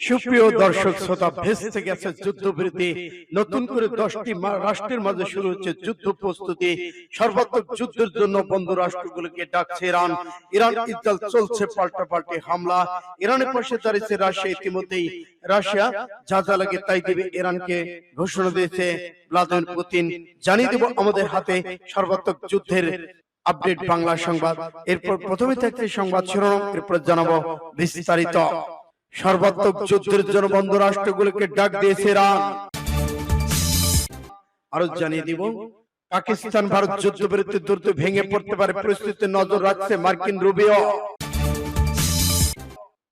সুপ্রিয় দর্শক শ্রোতা ভেস্তে গেছে যুদ্ধবিরতি, নতুন করে দশটি রাষ্ট্রের মাঝে শুরু হচ্ছে যুদ্ধ প্রস্তুতি। সর্বাত্মক যুদ্ধের জন্য বন্ধু রাষ্ট্রগুলোকে ডাকছে ইরান। ইরান ইসরায়েল চলছে পাল্টা পাল্টে হামলা। ইরানের পাশে দাঁড়িয়েছে রাশিয়া। ইতিমধ্যেই রাশিয়া যা যা লাগে তাই দিবে ইরানকে ঘোষণা দিয়েছে ভ্লাদিমির পুতিন। জানিয়ে দেব আমাদের হাতে সর্বাত্মক যুদ্ধের আপডেট বাংলা সংবাদ। এরপর প্রথমে থাকছে সংবাদ শিরোনাম, এরপর জানাব বিস্তারিত। সর্বাত্মক যুদ্ধের জন্য বন্ধ রাষ্ট্রগুলোকে ডাক দিয়েছে ইরান। আরও জানিয়ে দিব পাকিস্তান ভারত যুদ্ধবিরতি দ্রুত ভেঙে পড়তে পারে পরিস্থিতি নজর রাখছে মার্কিন রুবিও।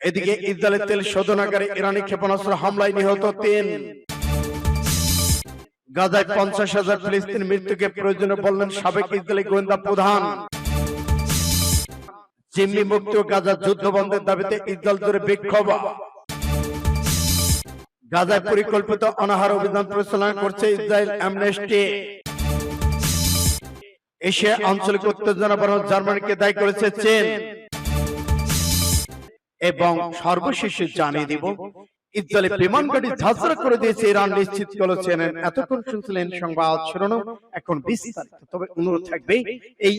এদিকে ইসরায়েলের তেল শোধনাগারে ইরানি ক্ষেপণাস্ত্র হামলায় নিহত তিন। গাজায় পঞ্চাশ হাজার ফিলিস্তিন মৃত্যুকে প্রয়োজনে বললেন সাবেক ইসরায়েলি গোয়েন্দা প্রধান। জিম্মি মুক্তি ও গাজা যুদ্ধ বন্ধের দাবিতে ইসরায়েল জুড়ে বিক্ষোভ। গাজায় পরিকল্পিত অনাহার অভিযান পরিচালনা করছে ইসরায়েল অ্যামনেস্টি এশিয়া আঞ্চলিক উত্তেজনা বাড়ানো জার্মানিকে দায়ী করেছে চীন। এবং সর্বশেষ জানিয়ে দিব ইসরায়েলের বিমান ঝাঁঝরা করে দিয়েছে ইরান নিশ্চিত করেছেন। এতক্ষণ শুনছিলেন সংবাদ এখন বিস্তারিত। তবে অনুরোধ থাকবে, এই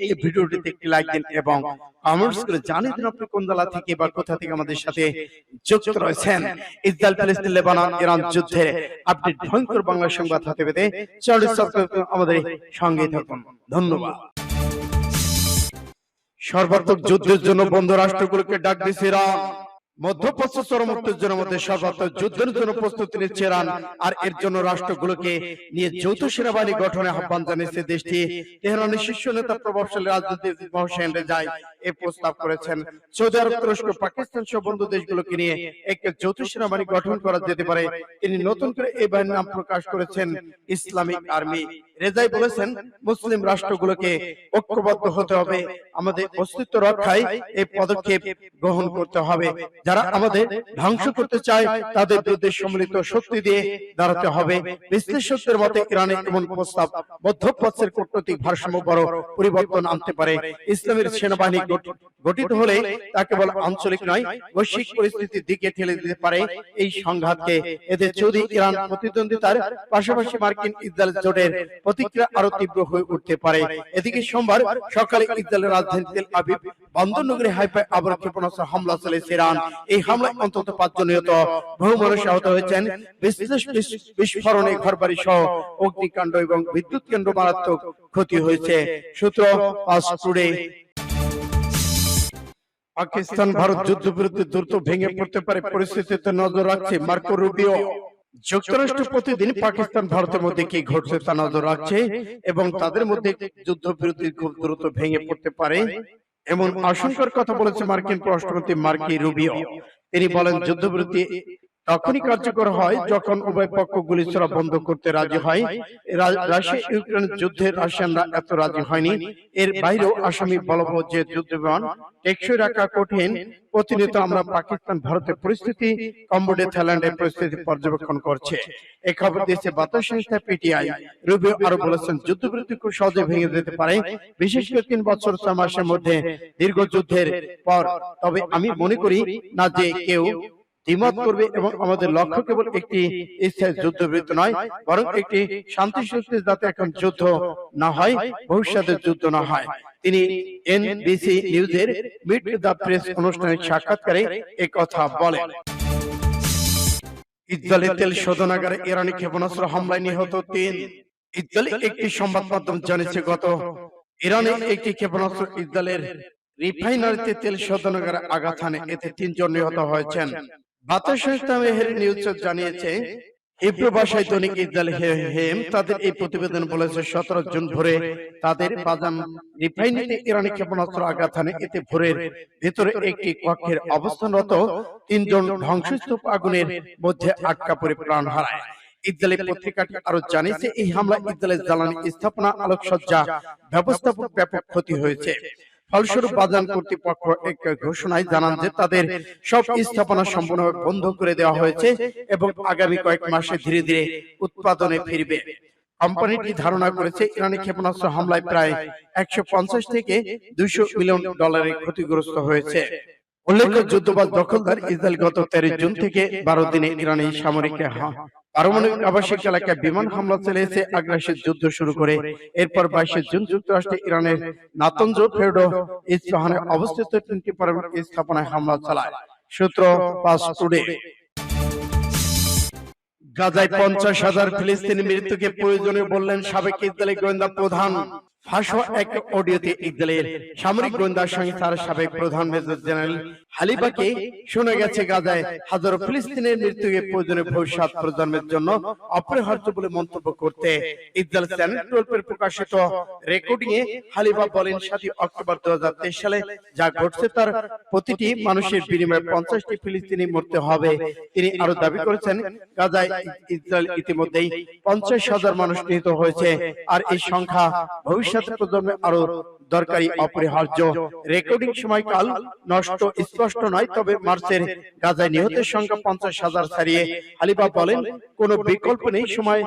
একটি লাইক দিন এবং কমেন্টস করে জানিয়ে দিন আপনি কোন জেলা থেকে বা কোথা থেকে আমাদের সাথে যুক্ত রয়েছেন। ইসরায়েল লেবানন, ইরান যুদ্ধের আপডেট ভয়ঙ্কর বাংলা সংবাদ হাতে পেতে চ্যানেলটি সাবস্ক্রাইব আমাদের সঙ্গে থাকুন। ধন্যবাদ। সর্বাত্মক যুদ্ধের জন্য বন্ধু রাষ্ট্রগুলোকে ডাক দিয়েছে ইরান। সেনাবাহিনী গঠন করা যেতে পারে। তিনি নতুন করে এই বাহিনীর নাম প্রকাশ করেছেন ইসলামিক আর্মি। রেজাই বলেছেন, মুসলিম রাষ্ট্রগুলোকে ঐক্যবদ্ধ হতে হবে। আমাদের অস্তিত্ব রক্ষায় এই পদক্ষেপ গ্রহণ করতে হবে। যারা আমাদের ধ্বংস করতে চায় তাদের বিরুদ্ধে সম্মিলিত শক্তি দিয়ে দাঁড়াতে হবে। বিশ্লেষকদের মতে ইরানের এমন প্রস্তাব মধ্যপ্রাচ্যের কূটনৈতিক ভারসাম্য বড় পরিবর্তন আনতে পারে। ইসলামের সেনাবাহিনী গঠিত হলে তা কেবল আঞ্চলিক নয় বৈশ্বিক পরিস্থিতির দিকে ঠেলে দিতে পারে। এই সংঘাতকে এতে যদি ইরান প্রতিদ্বন্দ্বিতার পাশাপাশি মার্কিন ইসরায়েল জোটের প্রতিক্রিয়া আরও তীব্র হয়ে উঠতে পারে। এদিকে সোমবার সকালে ইসরায়েলের রাজধানী তেল আবিব বন্দর নগরী হাইফায় আবার ক্ষেপণাস্ত্র হামলা চালিয়েছে ইরান এই হামলায় অন্তত পাঁচজন নিহত। বহু মানুষ আহত হয়েছেন বিশেষ বিস্ফোরণে ঘরবাড়ি সহ অগ্নিকাণ্ড এবং বিদ্যুৎ কেন্দ্র মারাত্মক ক্ষতি হয়েছে। সূত্র আজ পাকিস্তান ভারত যুদ্ধবিরতি দ্রুত ভেঙে পড়তে পারে পরিস্থিতিতে নজর রাখছে। মার্কো রুবিও, যুক্তরাষ্ট্র প্রতিদিন পাকিস্তান ভারতের মধ্যে কি ঘটছে তা নজর রাখছে এবং তাদের মধ্যে যুদ্ধবিরতি খুব দ্রুত ভেঙে পড়তে পারে। এমন আশঙ্কার কথা বলেছে মার্কিন পররাষ্ট্রমন্ত্রী মার্কি রুবিও। তিনি বলেন যুদ্ধবিরতি তখনই কার্যকর হয় যখন উভয় পক্ষ গুলি ছোড়া বন্ধ করতে রাজি হয়। রাশিয়া ইউক্রেন যুদ্ধে রাশিয়ানরা এত রাজি হয়নি। এর বাইরেও আসামি বলবৎ যে যুদ্ধ বিমান টেকসই রাখা কঠিন প্রতিনিয়ত আমরা পাকিস্তান ভারতের পরিস্থিতি কম্বোডিয়া থাইল্যান্ডের পরিস্থিতি পর্যবেক্ষণ করছে। এই খবর দিয়েছে বার্তা সংস্থা পিটিআই রুবিও আরও বলেছেন যুদ্ধবিরতি খুব সহজে ভেঙে যেতে পারে। বিশেষ করে তিন বছর ছয় মাসের মধ্যে দীর্ঘ যুদ্ধের পর তবে আমি মনে করি না যে কেউ দ্বিমত করবে এবং আমাদের লক্ষ্য কেবল একটি স্থায়ী যুদ্ধবিরতি নয় বরং একটি শান্তি চুক্তি যাতে এখন যুদ্ধ না হয় ভবিষ্যতের যুদ্ধ না হয়। তিনি এনবিসি নিউজের মিট দ্য প্রেস অনুষ্ঠানে সাক্ষাৎকারে কথা বলেন। ইসরায়েলের তেল শোধনাগারে ইরানি ক্ষেপণাস্ত্র হামলায় নিহত তিন। ইসরায়েলি একটি সংবাদ মাধ্যম জানিয়েছে গত ইরানে একটি ক্ষেপণাস্ত্র ইসরায়েলের রিফাইনারিতে তেল শোধনাগারে আঘাত হানে। এতে তিনজন নিহত হয়েছেন বার্তা সংস্থা মেহের নিউজ জানিয়েছে। হিব্রু ভাষায় দৈনিক ইসরায়েল হেম তাদের এই প্রতিবেদন বলেছে সতেরো জুন ভোরে তাদের রিফাইনারিতে ইরানি ক্ষেপণাস্ত্র আঘাত হানে এতে ভোরের ভেতরে একটি কক্ষের অবস্থানরত তিনজন ধ্বংসস্তূপ আগুনের মধ্যে আটকা পড়ে প্রাণ হারায়। ইসরায়েলি পত্রিকাটি আরও জানিয়েছে এই হামলায় ইসরায়েলের জ্বালানি স্থাপনা আলোকসজ্জা ব্যবস্থাপক ব্যাপক ক্ষতি হয়েছে। ফলস্বরূপ বাজান কর্তৃপক্ষ এক ঘোষণায় জানান যে তাদের সব স্থাপনা সম্পূর্ণভাবে বন্ধ করে দেওয়া হয়েছে এবং আগামী কয়েক মাসে ধীরে ধীরে উৎপাদনে ফিরবে। কোম্পানিটি ধারণা করেছে ইরানি ক্ষেপণাস্ত্র হামলায় প্রায় একশো পঞ্চাশ থেকে দুইশো মিলিয়ন ডলারের ক্ষতিগ্রস্ত হয়েছে। উল্লেখ্য যুদ্ধবাজ দখলদার ইসরায়েল গত তেরো জুন থেকে বারো দিনে ইরানি সামরিক পারমাণবিক আবাসিক এলাকায় বিমান হামলা চালিয়েছে আগ্রাসী যুদ্ধ শুরু করে। এরপর বাইশে জুন যুক্তরাষ্ট্রে ইরানের নাতঞ্জ ফেরডো ইস্পাহানে অবস্থিত তিনটি পারমাণবিক স্থাপনায় হামলা চালায়। সূত্র পাস টুডে। গাজায় পঞ্চাশ হাজার ফিলিস্তিনি মৃত্যুকে প্রয়োজনীয় বললেন সাবেক ইসরায়েলি গোয়েন্দা প্রধান। ফাঁস এক অডিওতে ইসরায়েলের সামরিক গোয়েন্দা সংস্থার সাবেক প্রধান মেজর জেনারেল হালিবাকে শোনা গেছে গাজায় হাজারো ফিলিস্তিনের মৃত্যুকে প্রয়োজনীয় ভবিষ্যৎ প্রজন্মের জন্য অপরিহার্য বলে মন্তব্য করতে ইসরায়েল চ্যানেল টুয়েলভের প্রকাশিত রেকর্ডিং এ হালিবা বলেন সাতই অক্টোবর দু হাজার তেইশ সালে যা ঘটছে তার প্রতিটি মানুষের বিনিময়ে পঞ্চাশটি ফিলিস্তিনি মরতে হবে। তিনি আরও দাবি করেছেন গাজায় ইসরায়েল ইতিমধ্যেই পঞ্চাশ হাজার মানুষ নিহত হয়েছে আর এই সংখ্যা ভবিষ্যৎ প্রজন্মে আরও দরকারি, অপরিহার্য। রেকর্ডিং সময়কাল নষ্ট, স্পষ্ট নয়, তবে মার্চের গাজায় নিহতের সংখ্যা পঞ্চাশ হাজার ছাড়িয়ে আলিবা বলেন, কোনো বিকল্প নেই, সময়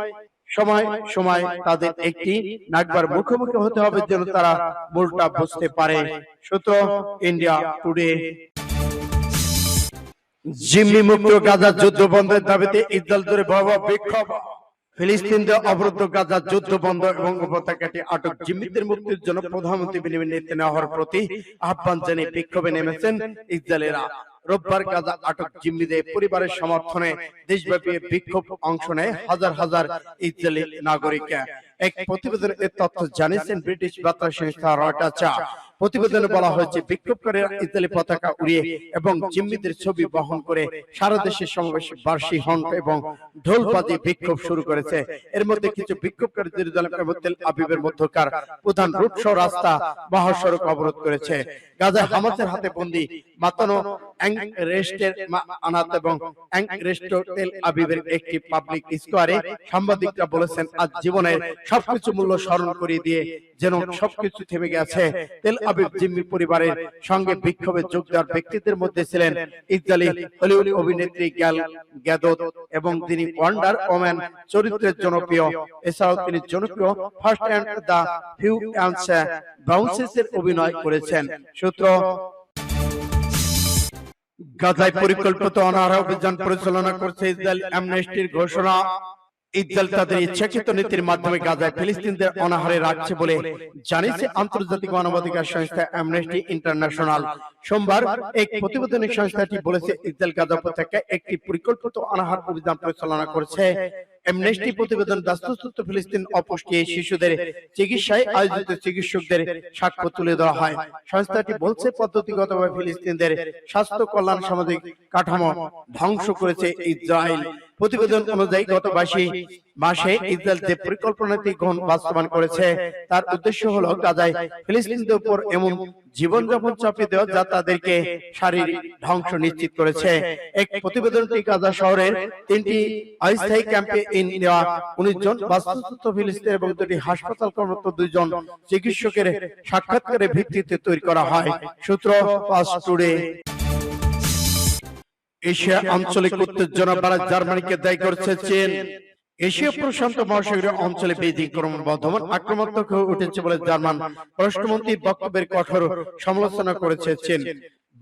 সময় সময় তাদের একটি নাকবার মুখোমুখি হতে হবে যেন তারা মূলটা বুঝতে পারে। সূত্র ইন্ডিয়া টুডে। জিম্মি মুক্ত গাজা যুদ্ধ বন্ধের দাবিতে ইসরায়েল জুড়ে ভয়াবহ বিক্ষোভ। ফিলিস্তিনদের অবরুদ্ধ গাজা যুদ্ধ বন্ধ এবং উপত্যকাটি আটক জিম্মিদের মুক্তির জন্য প্রধানমন্ত্রী বেনিয়ামিন নেতানিয়াহুর প্রতি আহ্বান জানিয়ে বিক্ষোভে নেমেছেন ইসরায়েলেরা। রোববার গাজা আটক জিম্মিদের পরিবারের সমর্থনে দেশব্যাপী বিক্ষোভ অংশ নেয় হাজার হাজার ইসরায়েলি নাগরিক। এক প্রতিবেদনে এ তথ্য জানিয়েছেন ব্রিটিশ বার্তা সংস্থা রয়টার্স প্রতিবেদনে বলা হয়েছে, বিক্ষোভকারীরা ইতালি পতাকা উড়িয়ে এবং জিম্মিদের ছবি বহন করে সারা দেশে সমাবেশ বার্ষিক হন এবং ঢোল বাজিয়ে বিক্ষোভ শুরু করেছে। এর মধ্যে কিছু বিক্ষোভকারী জেরুজালেম এবং তেল আবিবের মধ্যকার প্রধান রুট সহ রাস্তা, মহাসড়ক অবরোধ করেছে। গাজায় হামাসের হাতে বন্দি মাতানো অ্যাং রেস্টের আনাত এবং অ্যাং রেস্টো তেল আবিবের একটি পাবলিক স্কোয়ারে সাংবাদিকরা বলেছেন, আজ জীবনের সবকিছু মূল্য স্মরণ করিয়ে দিয়ে যেন সবকিছু থেমে গেছে। তেল আবিব জিম্মি পরিবারের সঙ্গে বিক্ষোভে যোগ দেওয়ার ব্যক্তিদের মধ্যে ছিলেন ইসরায়েলি হলিউড অভিনেত্রী গ্যাল গ্যাদত এবং তিনি ওয়ান্ডার ওম্যান চরিত্রের জনপ্রিয়। এছাড়াও তিনি জনপ্রিয় first and the few bounces এর অভিনয় করেছেন। সূত্র গাজায় পরিকল্পিত অনাহার অভিযান পরিচালনা করছে ইসরায়েল অ্যামনেস্টির ঘোষণা। ইসরায়েল তাদের ইচ্ছাকৃত নীতির মাধ্যমে গাজায় ফিলিস্তিনদের অনাহারে রাখছে বলে জানিয়েছে আন্তর্জাতিক মানবাধিকার সংস্থা অ্যামনেস্টি ইন্টারন্যাশনাল সোমবার এক প্রতিবেদনে সংস্থাটি বলেছে ইসরায়েল গাজা উপত্যকায় একটি পরিকল্পিত অনাহার অভিযান পরিচালনা করছে অ্যামনেস্টি প্রতিবেদন ফিলিস্তিন অপুষ্টি শিশুদের চিকিৎসায় আয়োজিত চিকিৎসকদের সাক্ষ্য তুলে দেওয়া হয়। সংস্থাটি বলছে পদ্ধতিগতভাবে ফিলিস্তিনদের স্বাস্থ্য কল্যাণ সামাজিক কাঠামো ধ্বংস করেছে ইসরায়েল। প্রতিবেদন অনুযায়ী গত বাইশে মাসে ইসরায়েল যে পরিকল্পনাটি গ্রহণ বাস্তবায়ন করেছে। তার উদ্দেশ্য হলো গাজায় ফিলিস্তিনদের উপর এমন জীবনযাপন চাপিয়ে দেওয়া যা তাদেরকে শারীরিক ধ্বংস নিশ্চিত করেছে। এক প্রতিবেদনটি গাজা শহরের তিনটি অস্থায়ী ক্যাম্পে ইন নেওয়া উনিশ জন বাস্তুচ্যুত ফিলিস্তিন এবং দুটি হাসপাতাল কর্মরত দুইজন চিকিৎসকের সাক্ষাৎকারের ভিত্তিতে তৈরি করা হয়। সূত্র পাস টুডে। এশিয়া আঞ্চলিক উত্তেজনা বাড়ায় জার্মানিকে দায়ী করেছে চীন। এশিয়া প্রশান্ত মহাসাগরীয় অঞ্চলে বেজিং ক্রমবর্ধমান আক্রমণাত্মক হয়ে উঠেছে বলে জার্মান পররাষ্ট্রমন্ত্রী বক্তব্যের কঠোর সমালোচনা করেছে চীন।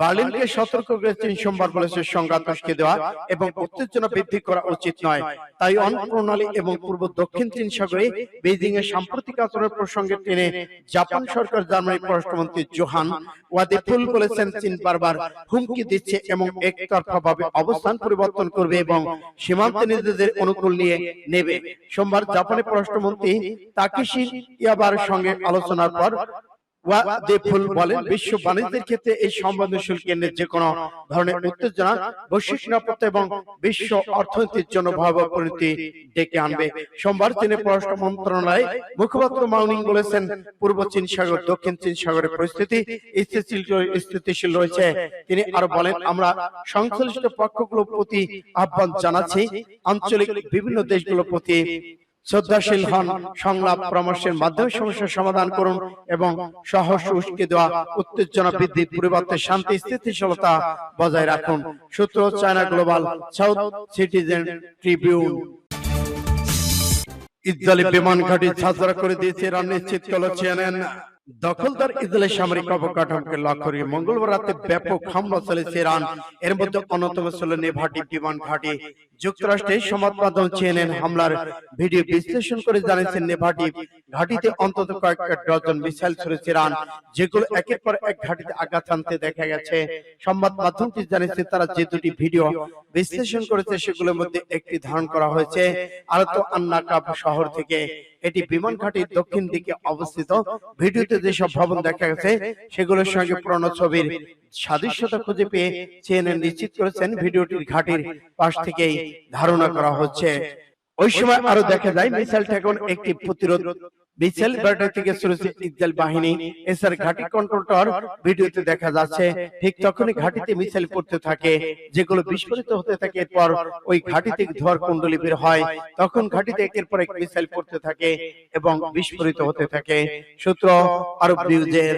বার্লিনকে সতর্ক করে চীন সোমবার বলেছে সংঘাত উস্কে দেওয়া এবং উত্তেজনা বৃদ্ধি করা উচিত নয়। তাইওয়ান প্রণালী এবং পূর্ব দক্ষিণ চীন সাগরে বেজিং এর সাম্প্রতিক আচরণের প্রসঙ্গে টেনে জাপান সরকার জার্মানির পররাষ্ট্রমন্ত্রী জোহান ওয়াদেফুল বলেছেন চীন বারবার হুমকি দিচ্ছে এবং একতরফা ভাবে অবস্থান পরিবর্তন করবে এবং সীমান্তে নিজেদের অনুকূল নিয়ে নেবে। সোমবার জাপানের পররাষ্ট্রমন্ত্রী তাকিশি ইয়াবার সঙ্গে আলোচনার পর ওয়াদেফুল বলেন বিশ্ব বাণিজ্যের ক্ষেত্রে এই কেন্দ্রের যে কোনো ধরনের উত্তেজনা বৈশ্বিক নিরাপত্তা এবং বিশ্ব অর্থনীতির জন্য ভয়াবহ পরিণতি ডেকে আনবে। সোমবার চীনের পররাষ্ট্র মন্ত্রণালয় মুখপাত্র মাউনিং বলেছেন পূর্ব চীন সাগর দক্ষিণ চীন সাগরের পরিস্থিতি স্থিতিশীল স্থিতিশীল রয়েছে। তিনি আরও বলেন আমরা সংশ্লিষ্ট পক্ষগুলোর প্রতি আহ্বান জানাচ্ছি আঞ্চলিক বিভিন্ন দেশগুলোর প্রতি শ্রদ্ধাশীল হন সংলাপ পরামর্শের মাধ্যমে সমস্যার সমাধান করুন এবং সহস উস্কে দেওয়া উত্তেজনা বৃদ্ধির পরিবর্তে শান্তি স্থিতিশীলতা বজায় রাখুন। সূত্র China Global South Citizen Tribune Israeli বিমান ঘাঁটি ছাত্রা করে দিয়েছে ইরান নিশ্চিত করল সিএনএন দখলদার ইসরায়েলের সামরিক অবকাঠামোকে লক্ষ্য করে মঙ্গলবার রাতে ব্যাপক হামলা চালিয়েছে ইরান। এর মধ্যে অন্যতম ছিল নেভাটি বিমান ঘাঁটি। যুক্তরাষ্ট্রের সংবাদ মাধ্যম সিএনএন হামলার ভিডিও বিশ্লেষণ করে জানিয়েছেন নেভাটি ঘাঁটিতে অন্তত কয়েক ডজন মিসাইল ছড়েছে ইরান, যেগুলো একের পর এক ঘাঁটিতে আঘাত আনতে দেখা গেছে। সংবাদ মাধ্যমটি জানিয়েছে তারা যে দুটি ভিডিও বিশ্লেষণ করেছে, সেগুলোর মধ্যে একটি ধারণ করা হয়েছে আলতো আন্নাকাব শহর থেকে। এটি বিমান ঘাটির দক্ষিণ দিকে অবস্থিত। ভিডিওতে যেসব ভবন দেখা গেছে সেগুলোর সঙ্গে পুরনো ছবির সাদৃশ্যতা খুঁজে পেয়ে সিএনএন নিশ্চিত করেছেন ভিডিওটির ঘাটির পাশ থেকেই ধারণা করা হচ্ছে। ওই সময় আরও দেখা যায় মিসাইল ঠেকন একটি প্রতিরোধ মিসাইল ব্যাটারি থেকে ছুড়েছে ইসরায়েল বাহিনী এছাড়া ঘাঁটি কন্ট্রোল টাওয়ার ভিডিওতে দেখা যাচ্ছে। ঠিক তখনই ঘাঁটিতে মিসাইল পড়তে থাকে, যেগুলো বিস্ফোরিত হতে থাকে, এরপর ওই ঘাঁটিতে থেকে ধোয়ার বের হয়। তখন ঘাঁটিতে একের পর এক মিসাইল পড়তে থাকে এবং বিস্ফোরিত হতে থাকে। সূত্র আরব নিউজের